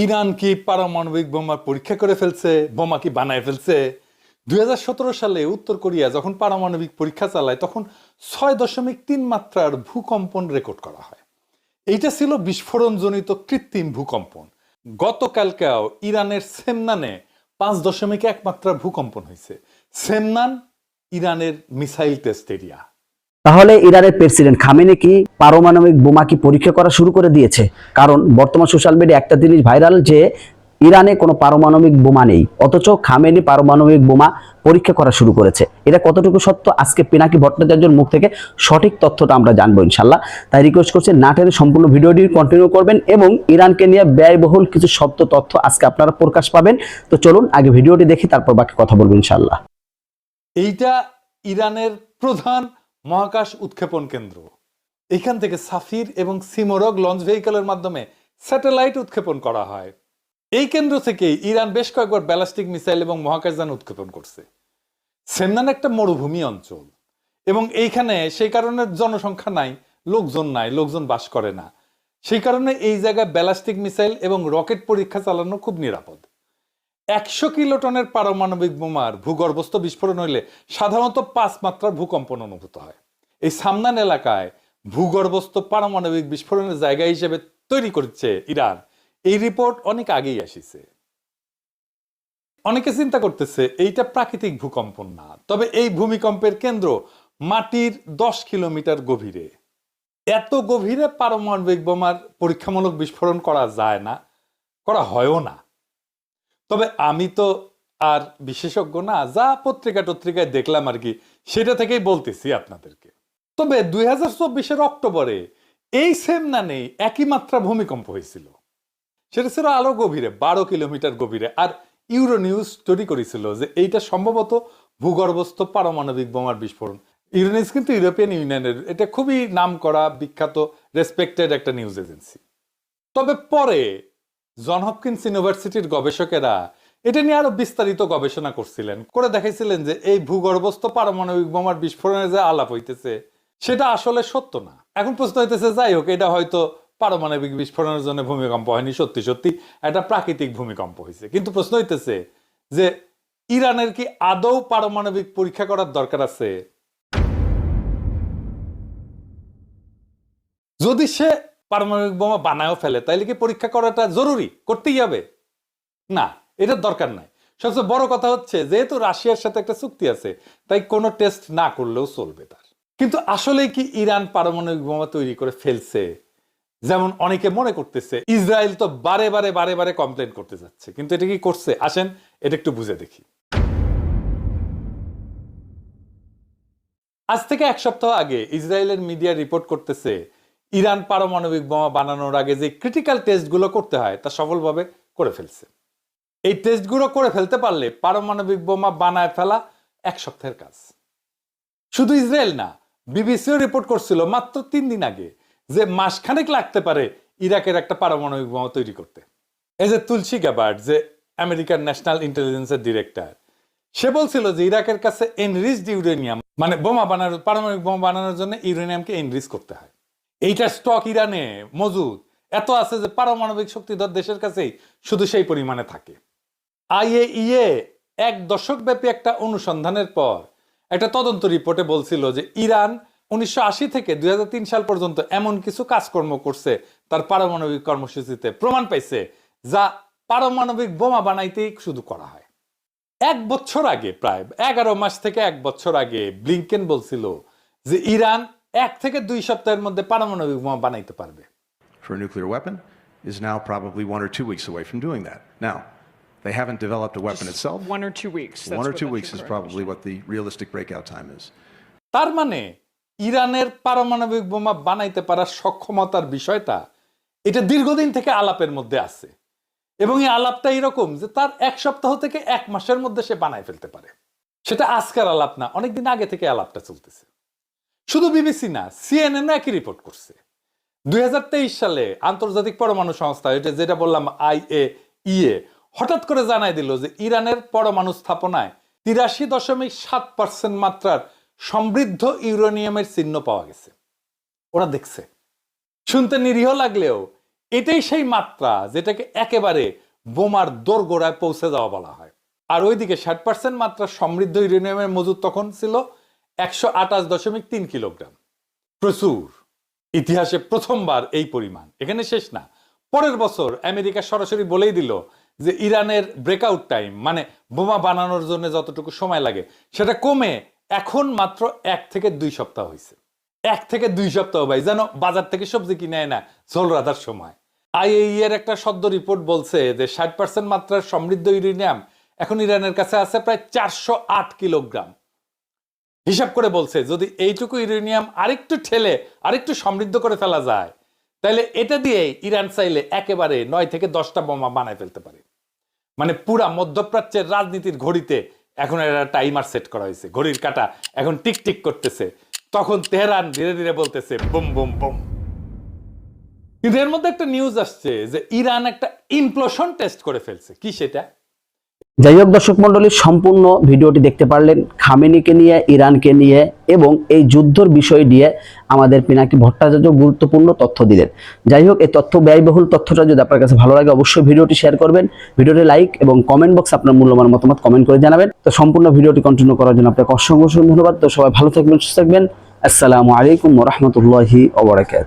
Iran কি পারমাণবিক বোমা পরীক্ষা করে ফেলছে, বোমা কি বানায় ফেলছে? দুই হাজার সতেরো সালে উত্তর কোরিয়া যখন পারমাণবিক পরীক্ষা চালায়, তখন ছয় দশমিক তিন মাত্রার ভূকম্পন রেকর্ড করা হয়। এইটা ছিল বিস্ফোরণজনিত কৃত্রিম ভূকম্পন। গতকালকেও ইরানের সেমনানে পাঁচ দশমিক এক মাত্রার ভূকম্পন হয়েছে। সেমনান, ইরানের মিসাইল টেস্ট এরিয়া। তাহলে ইরানের প্রেসিডেন্ট খামেনি কি পারমাণবিক বোমা কি পরীক্ষা করা শুরু করে দিয়েছে? কারণ বর্তমান সোশ্যাল মিডিয়া একটা জিনিস ভাইরাল যে ইরানে কোনো পারমাণবিক বোমা নেই, অথচ খামেনি পারমাণবিক বোমা পরীক্ষা করা শুরু করেছে। এটা কতটুকু সত্য? আজকে পিনাকি ভট্টাচার্যের মুখ থেকে সঠিক তথ্যটা আমরা জানব ইনশাল্লাহ তাই রিকোয়েস্ট করছি নাটের সম্পূর্ণ ভিডিওটি কন্টিনিউ করবেন এবং ইরানকে নিয়ে ব্যয়বহুল কিছু শব্দ তথ্য আজকে আপনারা প্রকাশ পাবেন। তো চলুন আগে ভিডিওটি দেখি, তারপর বাকি কথা বলব ইনশাল্লাহ এইটা ইরানের প্রধান মহাকাশ উৎক্ষেপণ কেন্দ্র। এখান থেকে সাফির এবং সিমোরগ লঞ্চ ভেহিকলের মাধ্যমে স্যাটেলাইট উৎক্ষেপণ করা হয়। এই কেন্দ্র থেকেই ইরান বেশ কয়েকবার ব্যালাস্টিক মিসাইল এবং মহাকাশযান উৎক্ষেপণ করছে। সেমনান একটা মরুভূমি অঞ্চল এবং এইখানে সেই কারণে জনসংখ্যা নাই, লোকজন নাই, লোকজন বাস করে না। সেই কারণে এই জায়গায় ব্যালাস্টিক মিসাইল এবং রকেট পরীক্ষা চালানো খুব নিরাপদ। একশো কিলোটনের পারমাণবিক বোমার ভূগর্ভস্থ বিস্ফোরণ হইলে সাধারণত পাঁচ মাত্রার ভূকম্পন অনুভূত হয়। এই সামনান এলাকায় ভূগর্ভস্থ পারমাণবিক বিস্ফোরণের জায়গা হিসেবে তৈরি করছে ইরান। এই রিপোর্ট অনেক আগেই আসিছে। অনেকে চিন্তা করতেছে, এইটা প্রাকৃতিক ভূকম্পন না। তবে এই ভূমিকম্পের কেন্দ্র মাটির দশ কিলোমিটার গভীরে। এত গভীরে পারমাণবিক বোমার পরীক্ষামূলক বিস্ফোরণ করা যায় না, করা হয়ও না। তবে আমি তো আর বিশেষজ্ঞ না, যা পত্রিকা টত্রিকায় দেখলাম আর কি, সেটা থেকেই বলতেছি আপনাদেরকে। তবে দুই হাজার চব্বিশের অক্টোবরে এই সেম নানেই একই মাত্রা ভূমিকম্প হয়েছিল। সেটা ছিল আরও গভীরে, বারো কিলোমিটার গভীরে। আর ইউরো নিউজ স্টোরি করেছিল যে এইটা সম্ভবত ভূগর্ভস্থ পারমাণবিক বোমার বিস্ফোরণ। ইউরো নিউজ কিন্তু ইউরোপিয়ান ইউনিয়নের, এটা খুবই নাম করা বিখ্যাত রেসপেক্টেড একটা নিউজ এজেন্সি তবে পরে জন হপকিন্স ইউনিভার্সিটির গবেষকেরা এটা নিয়ে আরও বিস্তারিত গবেষণা করছিলেন। করে দেখাইছিলেন যে এই ভূগর্ভস্থ পারমাণবিক বোমার বিস্ফোরণের যে আলাপ হইতেছে সেটা আসলে সত্য না। এখন প্রশ্ন হইতেছে, যাই হোক, এটা হয়তো পারমাণবিক বিস্ফোরণের জন্য ভূমিকম্প হয়নি, সত্যি সত্যি। একটা প্রাকৃতিক ভূমিকম্প হয়েছে কিন্তু প্রশ্ন হইতেছে যে, ইরানের কি আদৌ পারমাণবিক পরীক্ষা করার দরকার আছে? যদি সে পারমাণবিক বোমা বানায়ও ফেলে, তাইলে কি পরীক্ষা করাটা জরুরি? করতেই হবে। না এটার দরকার নাই। সবচেয়ে বড় কথা হচ্ছে, যেহেতু রাশিয়ার সাথে একটা চুক্তি আছে, তাই কোনো টেস্ট না করলেও চলবে তার। কিন্তু আসলে কি ইরান পারমাণবিক বোমা তৈরি করে ফেলছে? যেমন অনেকে মনে করতেছে, ইসরায়েল তো বারে বারে বারে বারে কমপ্লেন করতে যাচ্ছে। কিন্তু এটা কি করছে? আসেন, এটা একটু বুঝে দেখি। আজ থেকে এক সপ্তাহ আগে ইসরায়েলের মিডিয়া রিপোর্ট করতেছে, ইরান পারমাণবিক বোমা বানানোর আগে যে ক্রিটিক্যাল টেস্টগুলো করতে হয়, তা সফলভাবে করে ফেলছে। এই টেস্টগুলো করে ফেলতে পারলে পারমাণবিক বোমা বানায় ফেলা এক সপ্তাহের কাজ। শুধু ইসরায়েল না বিবিসিও রিপোর্ট করছিল মাত্র তিন দিন আগে যে মাসখানেক লাগতে পারে ইরাকের একটা পারমাণবিক বোমা তৈরি করতে। এই যে তুলসী গ্যাবার্ড যে আমেরিকার ন্যাশনাল ইন্টেলিজেন্সের ডিরেক্টর সে বলছিল যে ইরাকের কাছে এনরিচড ইউরেনিয়াম মানে বোমা বানানোর, পারমাণবিক বোমা বানানোর জন্য ইউরেনিয়ামকে এনরিচ করতে হয়। এইটা স্টক ইরানে, মজুদ। এত আছে যে পারমাণবিক শক্তিধর দেশের কাছেই শুধু সেই পরিমাণে থাকে। আইএইএ এক দশক ব্যাপী একটা অনুসন্ধানের পর একটা তদন্ত রিপোর্টে বলছিল যে ইরান উনিশশো আশি থেকে দুই হাজার তিন সাল পর্যন্ত এমন কিছু কাজকর্ম করছে তার পারমাণবিক কর্মসূচিতে প্রমাণ পাইছে যা পারমাণবিক বোমা বানাইতেই শুধু করা হয় এক বছর আগে প্রায় এগারো মাস থেকে এক বছর আগে ব্লিংকেন বলছিল যে ইরান এক থেকে দুই সপ্তাহের মধ্যে পারমাণবিক বোমা বানাইতে পারবে for a nuclear weapon is now probably one or two weeks away from doing that. Now, they haven't developed a weapon Just itself. One or two weeks. That's One or two weeks is probably what the realistic breakout time is. তার মানে ইরানের পারমাণবিক বোমা বানাইতে পারার সক্ষমতার বিষয়টা এটা দীর্ঘদিন থেকে আলাপের মধ্যে আছে এবং এই আলাপটা এরকম যে তার এক সপ্তাহ থেকে এক মাসের মধ্যে সে বানাই ফেলতে পারে সেটা আজকের আলাপ না অনেকদিন আগে থেকে আলাপটা চলতেছে শুধু বিবিসি না সিএনএন একই রিপোর্ট করছে দুই হাজার তেইশ সালে আন্তর্জাতিক পরমাণু সংস্থা এটা যেটা বললাম আইএ ইএ হঠাৎ করে জানাই দিল যে ইরানের পরমাণু স্থাপনায় তিরাশি দশমিক সাত পার্সেন্ট মাত্রার সমৃদ্ধ ইউরেনিয়ামের চিহ্ন পাওয়া গেছে। ওরা দেখছে। শুনতে নিরীহ লাগলেও এটাই সেই মাত্রা যেটাকে একেবারে বোমার দোরগোড়ায় পৌঁছে যাওয়া বলা হয়। আর ওইদিকে ষাট পার্সেন্ট মাত্রা সমৃদ্ধ ইউরেনিয়ামের মজুদ তখন ছিল একশো আঠাশ দশমিক তিন কিলোগ্রাম। প্রচুর। ইতিহাসে প্রথমবার এই পরিমাণ। এখানে শেষ না। পরের বছর আমেরিকা সরাসরি বলেই দিল যে ইরানের ব্রেকআউট টাইম মানে বোমা বানানোর জন্য যতটুকু সময় লাগে, সেটা কমে এখন মাত্র এক থেকে দুই সপ্তাহ হয়েছে। এক থেকে দুই সপ্তাহ ভাই, যেন বাজার থেকে সবজি কিনে না ঝোল রাধার সময়। আইএই এর একটা সদ্য রিপোর্ট বলছে যে ষাট পার্সেন্ট মাত্রার সমৃদ্ধ ইউরেনিয়াম এখন ইরানের কাছে আছে প্রায় চারশো আট কিলোগ্রাম। হিসাব করে বলছে, যদি এইটুকু ইউরেনিয়াম আরেকটু ঠেলে, আরেকটু সমৃদ্ধ করে ফেলা যায় তাহলে এটা দিয়ে ইরান চাইলে একেবারে নয় থেকে দশটা বোমা বানায় ফেলতে পারে। মানে পুরা মধ্যপ্রাচ্যের রাজনীতির ঘড়িতে এখন একটা টাইমার সেট করা হয়েছে, ঘড়ির কাটা এখন টিক টিক করতেছে। তখন তেহরান ধীরে ধীরে বলতেছে, বুম বুম বুম। কিন্তু এর মধ্যে একটা নিউজ আসছে যে ইরান একটা ইমপ্লোশন টেস্ট করে ফেলছে। কি সেটা? যাই হোক দর্শক মন্ডলী সম্পূর্ণ ভিডিওটি দেখতে পারলেন খামেনিকে নিয়ে, ইরানকে নিয়ে এবং এই যুদ্ধর বিষয় নিয়ে আমাদের পিনাকি ভট্টাচার্য গুরুত্বপূর্ণ তথ্য দিলেন। যাই হোক, এই তথ্য, ব্যয়বহুল তথ্যটা যদি আপনার কাছে ভালো লাগে, অবশ্যই ভিডিওটি শেয়ার করবেন। ভিডিওটি লাইক এবং কমেন্ট বক্স আপনার মূল্যবান মতামত কমেন্ট করে জানাবেন। তো সম্পূর্ণ ভিডিওটি কন্টিনিউ করার জন্য আপনাকে অসংখ্য ধন্যবাদ। তো সবাই ভালো থাকবেন, সুস্থ থাকবেন। আসসালামু আলাইকুম রহমতুল্লাহি ওবরাকাত